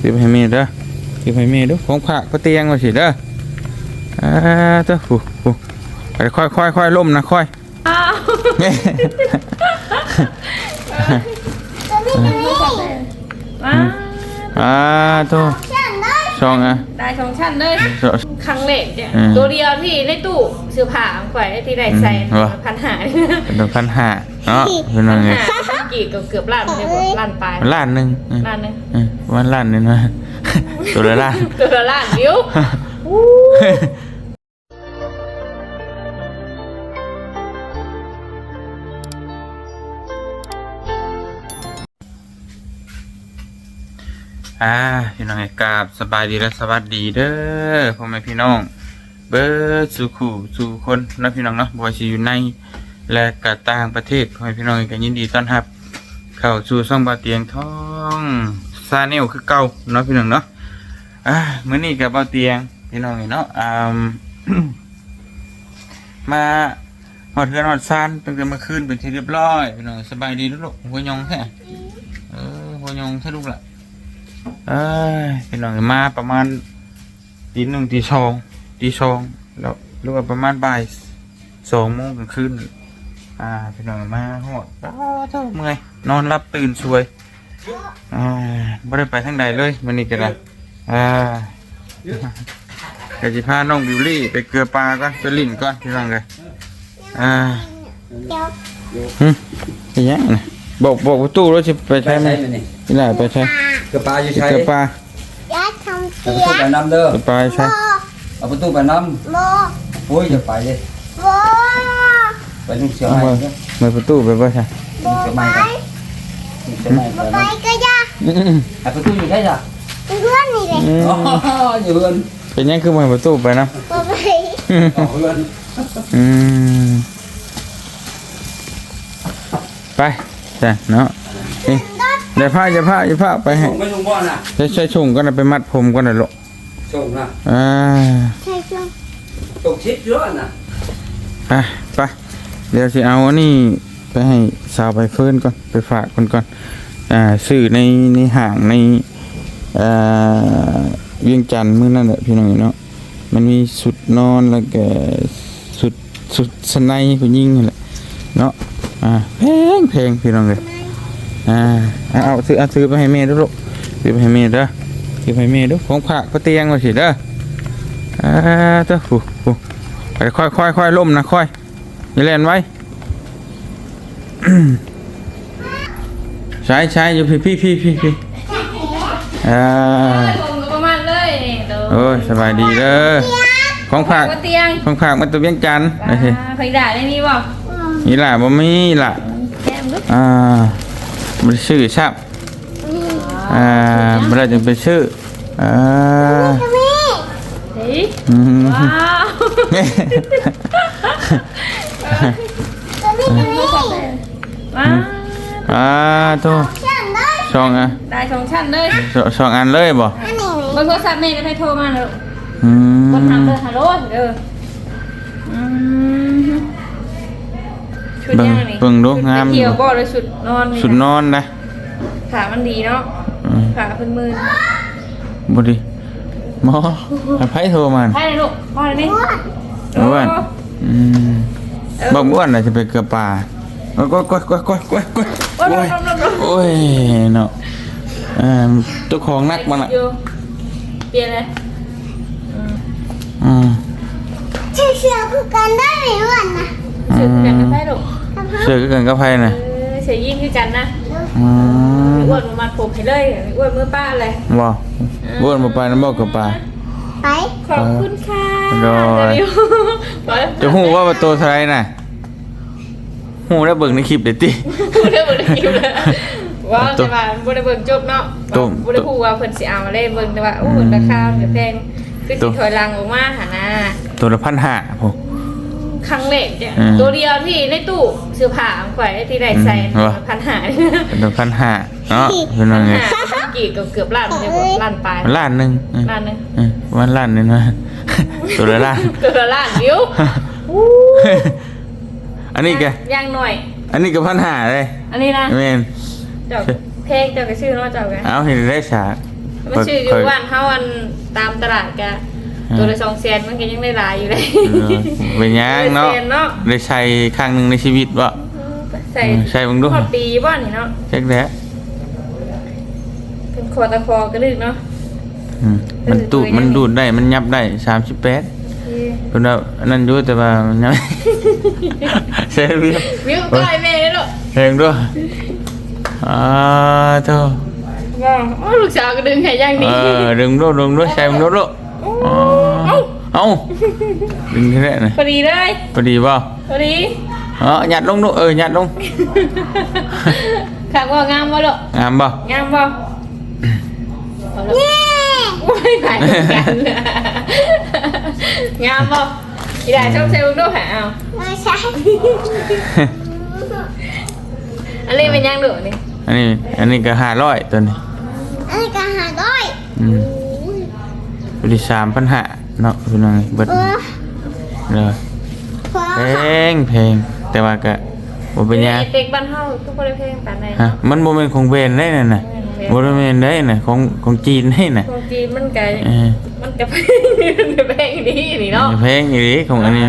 เก็บให้แม่เด้อเก็บให้แม่เด้อของผักก็เตียงว่าสิเด้ออ่าเด้อผู้ผู้ไปค่อยค่อยค่อยล่มนะค่อยอ้าวเนี่ยมาอ่าโตช่องอะได้สองชั้นเลยช่องครั้งเล็กเนี่ยอืมตัวเดียวที่ในตู้เสื้อผ้าของข่อยที่ได้ใส่อืมเหรอพันหาเป็นดอกพันห้าเนาะเป็นยังไงหา กี่เกือบเกือบล้านเลยบ่ล้านปลายล้านหนึ่งอืมล้านหนึงอืมวันล้านหนึ่งนะตัวละล้านตัวละล้านเดียวอู้อ่าพี่น้องไอ้กราบสบายดีและสวัสดีเด้อพ่อแม่พี่น้อง เบิร์ดสู่ขู่สู่คนนะพี่น้องเนาะบอยสิอยู่ในและกะต่างประเทศพ่อแม่พี่น้องก็ยินดีต้อนรับ เข้าสู่ช่องบาเตียงท้องซาเนลคือเก่าเนาะพี่น้องเนาะอ่ามื้อนี้กับบาเตียงพี่น้องเนาะอ่ามาหอดเทือนหอดซานตั้งแต่เมื่อคืนเป็นที่เรียบร้อยพี่น้องสบายดีลูกหัวยองแท้เออหัวยองแท้ลูกละเอ้ยพี่น้องมาประมาณตีหนึ่งตีสองตีสองแล้วหรือว่าประมาณบ่ายสองโมงกลางคืน อ่าพี่น้องมาหอดอ้าวเจ้าเมื่อยนอนรับตื่นสวยอ่าไม่ได้ไปทางใดเลยมันนี่ก็ได้อ่าเดี๋ยวจะพาน้องบิวลี่ไปเกลือปลาก่อนไปลิ่นก่อนพี่น้องเลยอ่าหึไปยังนะบอกบอกประตูรถจะไปใช้ไหมมันนี่นี่แหละไปใช้กระปาอยู่ใช้เกลือปลายายทำเอาเสีประยตูไปน้ำเด้อเกลือปลาใช้เอาประตูไปน้โบำโอ้ยอย่าไปเลยโบ ไปนุ่งเสียเอาใหม่เด้อเปิดประตูไปบ่ใช่โบไปนุ่งเสียใหม่ไปนะก็ยาไอ้ประตูอยู่ใช่จ้ะเพื่อนนี่เลยอ๋ออยู่เพื่อนเป็นยังคือเปิดประตูไปนะโบไปเพื่อนอืมไปจ้ะเนาะนี่เดี๋ยวพาจะพาจะพาไปให้ส่งไม่ส่งบ่อน่ะใช้ใช้ชุ่งก็นะไปมัดผมก็นะลูกส่งน่ะอ่าใช่ช่วงส่งชิดเยอะน่ะไปไป เดี๋ยวสิเอาอันนี้ไปให้สาวไปเฟิร์นก่อนไปฝากคนก่อนอ่าซื้อในในห้างในอ่าเวียงจันทน์มื้อนั่นแหละพี่น้องเนาะมันมีสุดนอนแล้วก็สุดสุดสไนผู้หญิงนั่นแหละเนาะอ่าแพงแพงพี่น้องเลยอ่าเอาเอาซื้อเอาซื้อไปให้แม่ด้วยลูกซื้อไปให้แม่เด้อซื้อไปให้แม่ด้อของผักก็เตียงว่าสิเด้ออ่าเด้อผู้ผู้ไปค่อยค่อยค่อยล่มนะค่อย อย่าเล่นไว้ใช้ใช้อยู่พี่พี่พี่พี่พี่อ่าผมก็ประมาณเลยนี่ตัวโอ้ยสบายดีเด้อของผักว่าเตียงของผักมันตัวเวียงจันทน์โอเคอ่าเคยด่าได้มีบ่นี่ล่ะบ่มีล่ะแก้มลูกอ่ามันชื่อชับอ่ามันได้จึงไปชื่ออ่ามีเฮ้ยอืมว้าวตั วนี้ตัวนี้ว้าวอ่าโตฉันได้สองอะได้สองชั้นเลยสองสองอันเลยบ่อันนี้เบนโทรศัพท์แม่จะให้โทรมาแล้วอืมคนทำเลยฮัลโหลเด้ออืมชุดเบิ่งยังไงเบิ่งดูงามชุดไปเที่ยวบ่เลยชุดนอนนี่สุดนอนนะขามันดีเนาะอืมขาเพิ่นมือบ่ดีหมอให้ไผโทรมาให้เลยลูกพ่อเลยนี่อ้วนอืม บ่อ้วนน่ะจะไปเกลือป่าโอ้ยก้อยก้อยก้อยก้อยก้อยก้อยโอ้ยโอ้ยโอ้ยโอ้ยเนาะเอ่อเจ้าของนักมันอะอยู่เปลี่ยนเลยอืมเชื่อเชื่อคือกันได้ไหมอ้วนนะชื่อกันกันได้ลูกเสือก็เกินกับไผน่ะเออเสียยิ่งคือกันนะอืมอ้วนมาผมให้เลยอ้วนมือป้าเลยบ่อ้วนบ่ไปนำบ่เกลือป่าไปขอบคุณค่ะโดยจะฮู้ว่าประตูเท่าไหร่น่ะ ฮู้ได้เบิ่งในคลิปเด้ติ พูดได้หมดเลยว้าวแต่ว่าบ่ได้เบิ่งจบเนาะตุ้ม บ่ได้พูดว่าเพิ่นสิเอามาเล่เบิ่งแต่ว่าโอ้โหราคาเดี๋ยวแพงคือตุ้สิมถอยหลังออกมาหานะตัวละพันห้าผม ครั้งแรกเนี่ยอืมตัวเดียวที่ในตู้เสื้อผ้าของข่อยที่ได้ใส่อืมว่ะพันหาเป็นตัวพันห้าเนาะเป็นพัว่านไงหากี่ก็เกือบล้านเลยบ่ล้านปลายมันล้านหนึงเออล้านหนึงเออวันล้านหนึงนะ ตัวละล้าน ตัวละล้านเดียว อู้อันนี้แกย่างหน่อย อันนี้ก็พันห้าเลยอันนี้นะแม่นเจ้าเพลงเจ้าก็ชื่อเนาะเจ้าไงเอาเห็นได้ฉากโมันชื่ออยู่บ้านเฮาอันตามตลาดกะตัวละ2แสนมันก็ยังได้หลายอยู่เลยเออเป็นหยังเนาะเซียนเนาะได้ใช้ครั้งหนึงในชีวิตบ่ใส่เออใช่เบิ่งดูพอปีบ่นี่เนาะจักแด้เป็นคอตะคอกระลึกเนาะอืมมันดูดมันดูดได้มันยับได้38ที่ เพิ่นว่าอันนั้นอยู่แต่ว่ามันยังใช่พี่วิวก้อยแม่เด้อลูกเองด้วยอ่าเท่าว่าโอ้ลูกสาวก็ดึงให้อย่างเอนี้อดึงด้วยดึงด้วยใช่มึงด้วยลูกอ๋อเอ้าดึงที่ไหนนะพอดีเลยพอดีเปล่าพอดีอ๋อหยัดลงลูกเออหยัดลงขังว่างามบ่ลูกงามเปล่างามบ่เอาลูกโอ้ยไหนกัน งามบ่อีได้ชอบเซลล์ดูหาเอาไม่ใช่อันนี้เป็นยังดูนี่อันนี้ อันนี้ก็ห้าร้อยตัวนี้อันนี้ก็หาด้วยอืมพอดีสามพันห้าเนาะเป็นยังไงเบิดเออเลยพอเพลงเพลงแต่ว่าก็บ่เป็นหยังเด็กบ้านเฮาทุกคนได้เพลงปานใดฮะมันบ่เป็นของเวนได้น่ะน่ะบ่ได้เป็นได้น่ะของของจีนได้น่ะของจีนมันก็เออ มันก็เพลงเพลงดีนี่เนาะเพลงอีหลีของอันนี้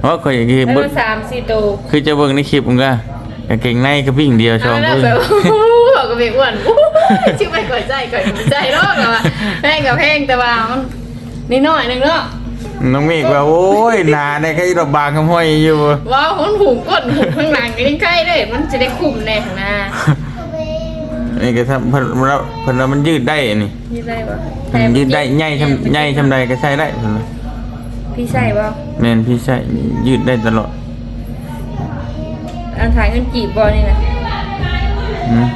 เพราะข่อยคือแล้วเบิ่มังนสามสี่ตัวคือจะเบิ่งในคลิปมันก็กางเกงในก็วิ่งเดียวชองเอาเพิ่นแล้วแบบบอกกับเบอ้วนชื่อไปก่อนใจก่อนใจรอกอะว่าเพลงกับเพลงแต่ว่ามันนิดหน่อยหนึงเนาะน้องเมฆว่าโอ้ยหนาได้แค่ดอกบางคำห้อยอยู่ว้าวมันหูก้นหูข้างหลังก็ยังใกล้เลยมันจะได้คุมแน่ข้างหน้า นี่ก็ทำเพิ่นเราเพิ่นว่ามันยืดได้นี่ยืดได้ปะมันยืดได้ใหญ่ทำใหญ่ทำใดก็ใช้ได้เพิ่นว่าพี่ใช่ปะแม่นพี่ใช้ยืดได้ตลอดอันถ่ายเงินกีบบอลนี่นะอืม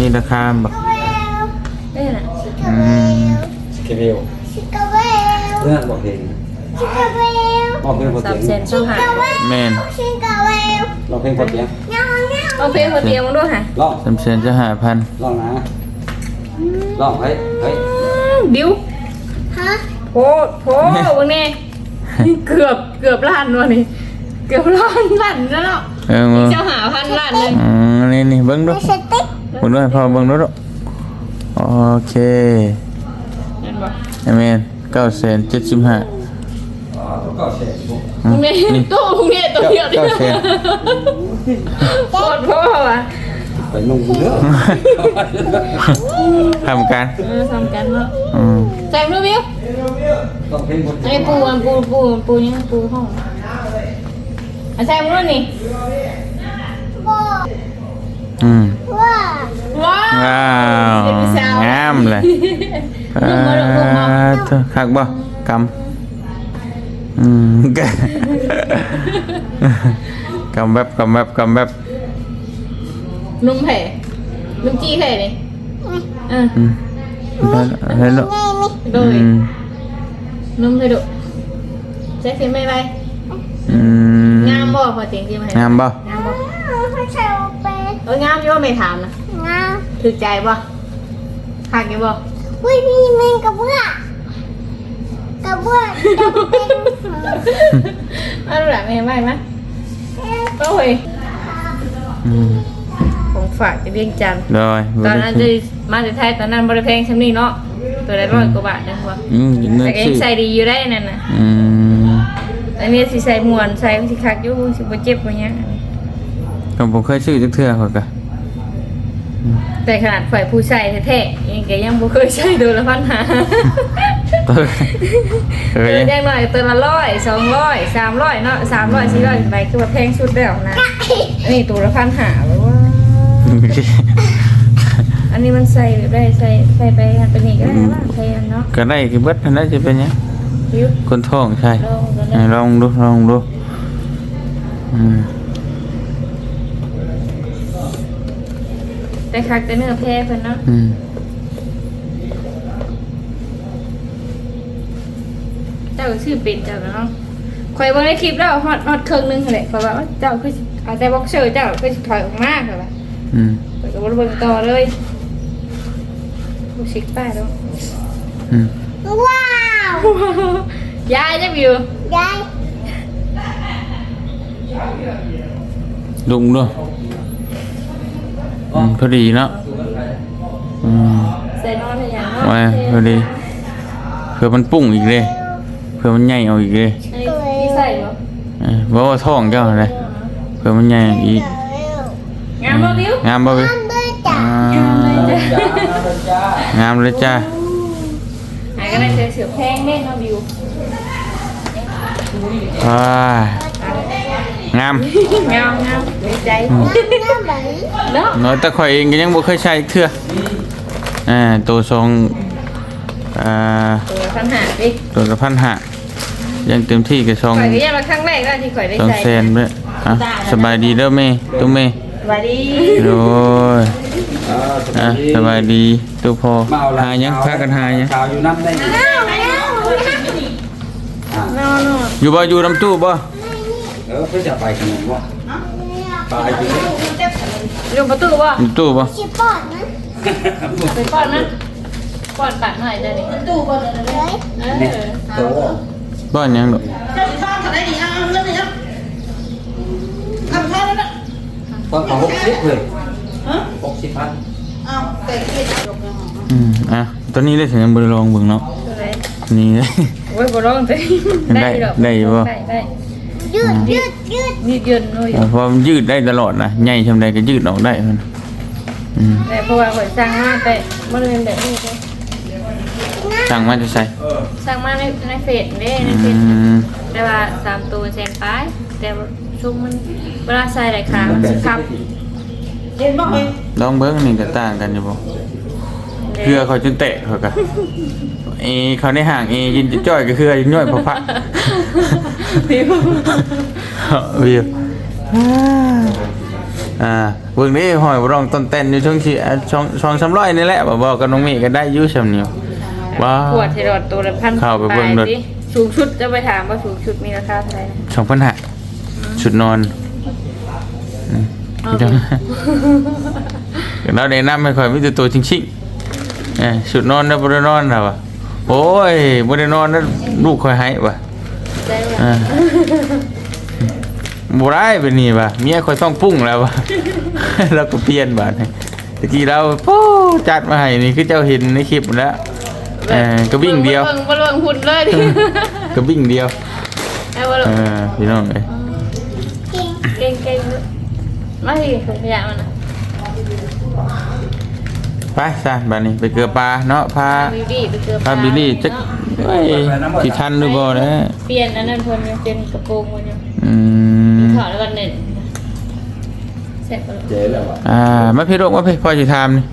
นี่ราคาแบบนี่น่ะอืมเกลียวชิคาเวลเรื่องบอกเพลงชิคาเวลร้องเพลงพอสามเสีเซยงนช่องหาแม่นชิคาเวลร้องเพลงพอเสียง เงาเงาเอาเพลงคนเดียวมึงด้วยค่ะร้องสามแสนจะหาพันร้องนะร้องเฮ้ยเฮ้ยบิวฮะโพดโพดวันนี้เกือบเกือบล้านวันนี้เกือบล้านล้านแล้วเนาะเออมึงเจ้าหาพันล้านหนึงอืมนี่นี่เบิ่งดูไม่สติ๊กเบิ่งด้วยพอเบิ่งดูดูโอเคเห็นปะแม่นเก้าแสนเจ็ดสิบห้า อ๋อก็เสียงพรุ่งนี้ตู้พรุ่งนี้ตัวเดียวดิเก้าแสนโคตรพ่อว่ะไปนุ่งเนื้อทำการเออทำกันเนาะอืมใส่มือบิวร้องเพลงพอไอ้เสียงปูอันปูปูปูนี่ปูห้องอะใส่มือนี่บอกอืมว่าว้าวว้าวเด็กผู้สาวงามเลยนุ่มมาลูกนุ่มมาอ่าเถอะคักบ่กำ อืมกะกำแบบกำแบบกำแบบนุ่มแผ่นุ่มจี้แผ่นี่เอออืมเห็นแล้วไงนี่โดยอืมนุ่มเลยดุใช้ฟิล์มไม่ไรอืมงามบ่พอเตียงที่มาให้งามบ่งามบ่เขาใช้เป็นเอองามอยู่ว่าไม่ถามนะงาถึกใจบ่คักอยู่บ่อุ้ยมีแมงกระเบื้อง กระเบื้องจะเป็นเอาดูหลังไม่เห็นไหมไหมโอ้ยอืมของฝากจะเรียงจันทร์โดยตอนนั้นจะมาจากไทยตอนนั้นบริเพลงชั้นนี้เนาะตัวละร้อยกว่าบาทนะหัวอืมเงินแต่ก็ยัซื้งอใส่ดีอยู่ได้นั่นน่ะอืมอันนี้สิใส่หมวนใส่สิคักอยู่สิบ่เจ็บบ่หยังก็บ่เคยซื้อจักเทื่อเขาก็แต่ขนาดฝ่ายผู้ใส่แท้ๆยังก็ยังบ่เคยใช้โดนละพันหา ตัวเคเอยอยังยังหน่อยตัวละร้อยสองร้อยสามร้อยเนาะสามร้อยสี่ร้อยไปคือว่าแพงสุดแล้วนะนนี้ตัวละพันหาแบบว่าอันนี้มันใส่ได้ใส่ใส่ไปอันเป็นนี่ก็ได้ว่าใส่อันเนาะก็ได้คือเบิดนั่นแหละจะเป็นยังคนท้องใช่ลองกันไหนนะลองดูลองดูอืมแต่คักแต่เนื้อแพ้เพิ่นเนาะ อืม เจ้าก็ชื่อเป็นเจ้าเนาะคอยเบิ่งในคลิปแล้วฮอดฮอดครึ่งหนึงหั่นแหละเพราะว่าเจ้าคือสิเอาแต่บ็อกเซอร์เจ้าคือสิถอยออกมาค่ะว่าอืมข้อยก็บ่ได้เบิ่งต่อเลยผู้ชิกป้าแล้วอืมว้าวยายจะวิวยายลุงดูอืมพอดีเนาะอืมใส่นอนอย่างเนาะไว้พอดีเพื่อมันปุ้งอีกเลยเพื่อมันใหญ่เอาอีกเลยอันนี้ที่ใส่บ่เออบ่ว่าท้องเจ้าเลยเพื่อมันใหญ่อีกงามบ่บิวงามบ่เว้ยทำด้วยจ้ะอ่าจ้างามเลยจ้าหายก็ได้เสือแพงแม่เนาะบิวว้ายงามงามงามดีใจน้ำไหลเนาะน้อยแต่ข่อยเองก็ยังบ่เคยใช้อีกเทื่ออ่าตัวทรงอ่าตัวปัญหาดิตัวละพันห้า ยังเต็มที่ก็ทรงข่อยก็ยังมาครั้งแรกแล้วที่ข่อยได้ทรงใส่แซนเด้ออะสบายดีเด้อแม่ตุ้มแม่สวัสดีโอ้ยอ่าอะสบายดีตัวพอมาเอาละหายังพากันหายังชาวอยู่น้ำได้อ่านอนนอนอยู่บ่อยู่น้ำตู้บ่เออเพื่อจะไปขนมวะไปอยู่นี่ลงประตูบ่อยู่ตู้บ่ชิปปอดนะไปป้อนนะป้อนปากหน่อยเดี๋ย วนี้ประตูบ่เดี๋ยวนี้เฮ้ยเอนี่อโตบ้านยังดอกก็ขอหกสิบเลยหกสิบพันอืมอะตอนนี้ได้ถึงยังบ่ได้ลองเบิ่งเนาะตัวไหนนี่เลยโอ้ยบ่ร้องเลยได้อยู่ดอกได้อยู่บ่ ได้ได้ยืดยืดยืดยืดเยืนเลยอะเพราะมันยืดได้ตลอดนะใหญ่ชำใดก็ยืดออกได้มันอืม แต่เพราะว่าข่อยสั่งมาแต่บ่ได้เป็นแบบนี้เลย สั่งมาจะใส่สั่งมาในในเฟซเด้ในอืเฟซมแต่ว่าสามตัวแสนปลายแต่ว่าช่วงมันเวลาใส่หลายขามันสิครับลองเบิ่งนี่ก็ต่างกันอยู่บ่เพื่อเขาจนเตะเขาก็เอเขาในห่างเอยินจะจ้อยก็คืออายุน้อยพอพักผิววิวอ่าเบิ่งนี้หอยบ่ร้องต้นเต้นอยู่ช่วงที่อะช่องช่องสามร้อยนี่แหละบ่บอกกับน้องเมฆก็ได้อยู่ซำนิ้ว ว้าขวดเทรอดตัวละพันเข้าไปเบิ่งปรลาถยสิสูงชุดจะไปถามว่าสูงชุดมีราคาเท่าไหร่นะสองพันห้าชุดนอนอืมเอาจังเราได้นำให้ข่อยมีแต่ตัวจริงๆเอ้ยชุดนอนแล้วบ่ได้นอนแล้วว่ะโอ้ยบ่ได้นอนแล้วลูกข่อยให้ว่ะได้ไหมอ่าบ่ได้เป็นนี่ว่ะเมียข่อยต้องปรุงแล้วว่ะ แล้วก็เปลี่ยนบาดนี้ตะกี้เราโอ้จัดมาให้นี่คือเจ้าเห็นในคลิปแล้วเออก็วิ่งเดียวเบิ่งเบิ่งเบิ่งหุ่นเลยดิก็วิ่งเดียวเอาบ่ลเองอพี่น้องเอ้ยเก่งเก่งมาดิถุงขยะมันนะไปซะบัดนี้ไปเกลือปลาเนาะพาบิวดี้ไปเจอพาบิลลี่จักเอ้ยสิทันหรือบ่นะเปลี่ยนอันนั้นเพิ่นยังเป็นกระโปรงมันอยู่อืมถอดแล้วก็เน็ตเสร็จแล้วเจ๊แล้ววะอ่ามาพี่ลูกมาพี่พ่อสิถามนี่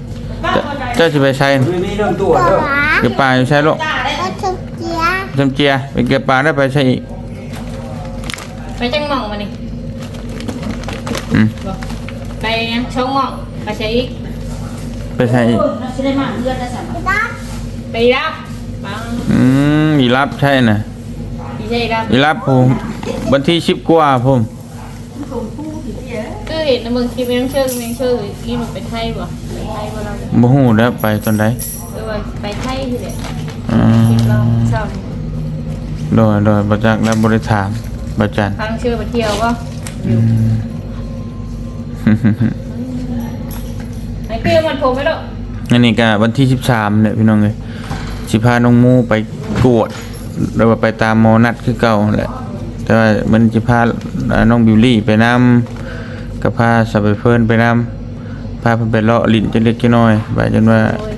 เจ้าเจ้าสิไปใช้มือนี้เริ่มตัวเด้อเกลือปลาอยู่ใช้ลูกก็ชุบเจียจำเจียไปเกลือปลาได้ไปใช้อีกไปจังหม่องมานี่อืมบอกไปยังช่องหม่องไปใช้อีกไปใช้อีกดับไปรับปังอืมอีรับใช่น่ะพี่ใช่รับอีรับผมวันที่10กว่าผมก็เห็นในเมืองคลิปไม่ต้องเชื่อไม่ต้องเชื่อนี่มันไปไทยบ่ ไปไทยบ่เราบ่ฮู้แล้วไปตอนใดเออว่าไปไทยที่ไหนอืคลิปเรามชอบโดยโดยบ่จักแล้วบ่ได้ถามบ่จันฟังเชื่อไปเที่ยวบ่อยู่ไอ้เปี้ยมันผมไม่หรอกอันนี้ก็วันที่ 13เนี่ยพี่น้องเอ้ยสิพาน้องหมูไปกวดหรือว่าไปตามหมอนัดคือเก่านั่นแหละ แต่ว่ามันสิพาอ่าน้องบิวลี่ไปนำกับพาสะไปเพิ่นไปนำ พาเพิ่นไปเลาะลิ้นจักเล็กจักน้อยไปจนว่าโอ้ย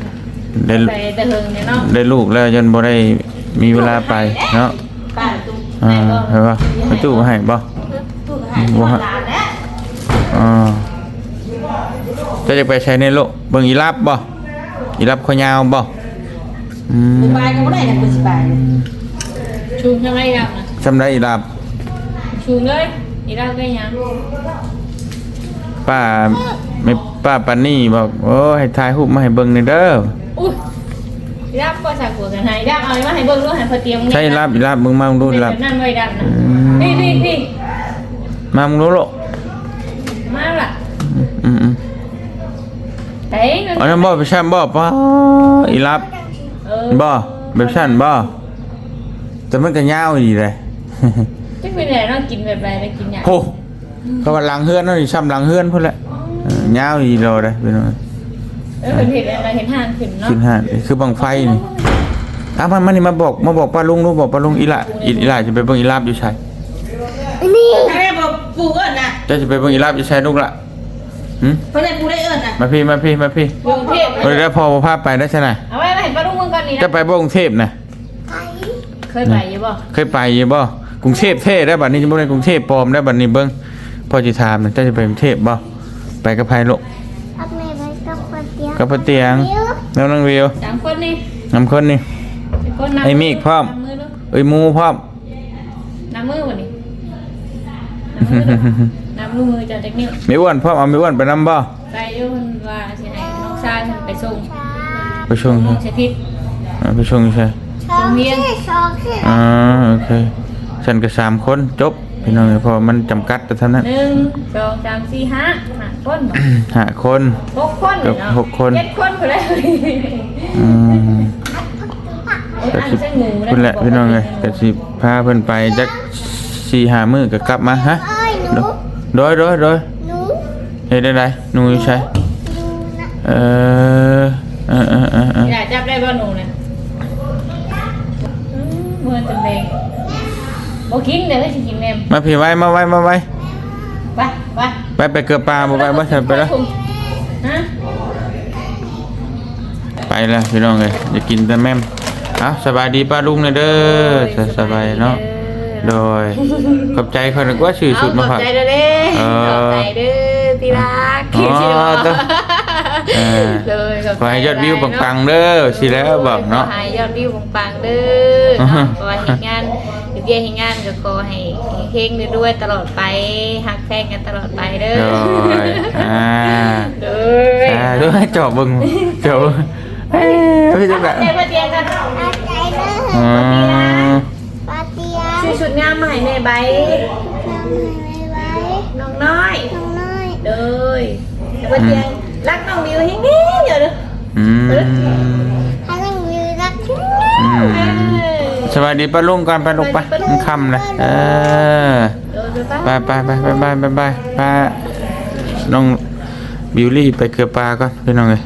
ได้ไปแต่เฮิงเนี่ยเนาะได้ลูกแล้วจนบ่ได้มีเวลาไปเนาะป้าตุ้มอ่าเห็นป่ะไปตู้มาให้บ่บ่ฮะอ่าจะจะไปใช้ในโลกเบิ่งอีรับบ่อีรับขอยาวบ่อืมบายก็ไม่ได้นะคุณสิบายชูงทำไรรับนะจำได้อีรับชูงเลยอีรับได้ยังป้า ไม่ป้าปานนี่บอกโอ้ให้ถ่ายรูปมาให้เบิ่งหน่อยเด้ออุ้ยอีรับก็สักหัวกันให้อีรับเอามาให้เบิ่งด้วยให้พอเตรียมใช่อีรับอีรับมึงมามึงดูดูอีแบรับบนั่นไว้ดันนะอืมนี่นี่นี่มามึงดูโลกมาละอืมอืมเฮ้ยอันนั้นบ่ไปชั่นบ่ป้าอีรับเออบ่แบบชั่นบ่แต่มันก็ยาวดีเลยจะเป็นไรต้องกินแบบไรไปกินอย่างโหก็ว่าหลังเฮือนเนั่นนี่ซ้ำหลังเฮือนพุ่นแหละเออ ยาวอีโลเลยพี่น้องเออเห็นเห็นอะไรเห็นห่างขึ้นเนาะขึ้นห้านี่คือบังไฟนี่อ้าวมันมันนี่มาบอกมาบอกป้าลุงลูกบอกป้าลุงอีหละอีอีหละจะไปเบิ่งอีลาบอยู่ชัยนี่ถ้าแม่บอกปูเอิญนะจะจะไปเบิ่งอีลาบอยู่ชัยลูกละหึเพราะฉะนั้นปูได้เอิญนะมาพี่มาพี่มาพี่กรุงเทพวันนี้พอพาไปได้ใช่ไหมเอาไว้มาเห็นปลาลูกมึงก่อนนี่จะนะไปบ่กรุงเทพนะไปเคยไปอยู่บ่เคยไปอยู่บ่กรุงเทพเท่ได้บัดนี้จะบ่ได้กรุงเทพปลอมได้บัดนี้เบิ่งพ่อจิถามนะจะจะไปกรุงเทพบ่ ไปกับไผลูกรับแม่ไปกับปะเตียงกับป้าเตียงเดี๋ยวแล้วน้องวิวสามคนนี่นำคนนี่คนน้ำไอ้มีอีกพร้อมน้ำมือดูเอ้ยหมูพร้อมน้ำมือวันนี้น้ำมือดูน้ำลูกมือจะเด็กนิ้วไม่อ้วนพร้อมเอาไม่อ้วนไปนำบ่ไปอยู่คนว่าสิให้น้องชายมันไปส่งไปชงน้องเสพิษอ่าไปชงใช่สองที่สองที่อ่าโอเคฉันก็สามคนจบ พี่น้องเอ้ยเพอมันจำกัดแต่เท่านั้นหนึ่งสองสามสี่ห้าห้าคนบ่ห้าคน หกคนเกือบเนาะหกคน เจ็ดคนคนเลยอืมโอ้ยก็อันสิเส้นหมูนะเพิ่นแหละพี่น้องเอ้ยก็สิพาเพิ่นไปจักสี่ห้ามื้อก็กลับมาฮะเอ้ยหนูโดยโดยโดยหนูเฮ็ดได้ไดหนูอยู่ใช่หนูนะเออเออเออเออเออ อยากจับได้บ่หนูเนี่ยอืมเมื่อจังเลย บ่กินเดี๋ยวให้สิกินแม่มมาพี่ไว้มาไว้มาไว้ไปไปไปไปเกือบปลาบ่ไปบ่ใช่ไปแล้วฮะไปแล้วพี่น้องเลยอย่ากินแต่แม่มเอาสบายดีป้าลุงนะเด้อสสบายเนาะโดยขอบใจคนนึกว่าชื่อสุดมาขฝาอบกใจเด้อเด้เออขอบใจเด้อที่รักอ๋อต้องเออเลยขบใจขอให้ยอดวิวปังๆเด้อสิแล้วบอกเนาะขอให้ยอดวิวปังๆเด้ออือฮึเนาะขอให้เฮ็ดงาน เฮ็ดเวียกเฮ็ดงานก็ขอให้เฮงๆด้วยๆตลอดไปฮักแพงกันตลอดไปเด้อโดยอ่าเด้ออ่าด้วยจอบเบึงจอบเบิ่งเอ้ยพี่จังได๋เจ๊มาเตียงกันอาใจเลยอืมปะเตียงซื้อชุดงามมาให้แม่ใบน้ำไม่ไว้น้องน้อยน้องน้อยเด้อเจ๊มาเตียงรักน้องวิวเฮงๆเดี๋ยวเด้ออืม วัสดีป้าลุงก่อนไปลูกไปมันค่ำแล้วเออเด้อเด้อไปไปไปไปไปไปไปไปไปน้องบิวลี่ไปเกือบปลาก่อนพี่น้องเลย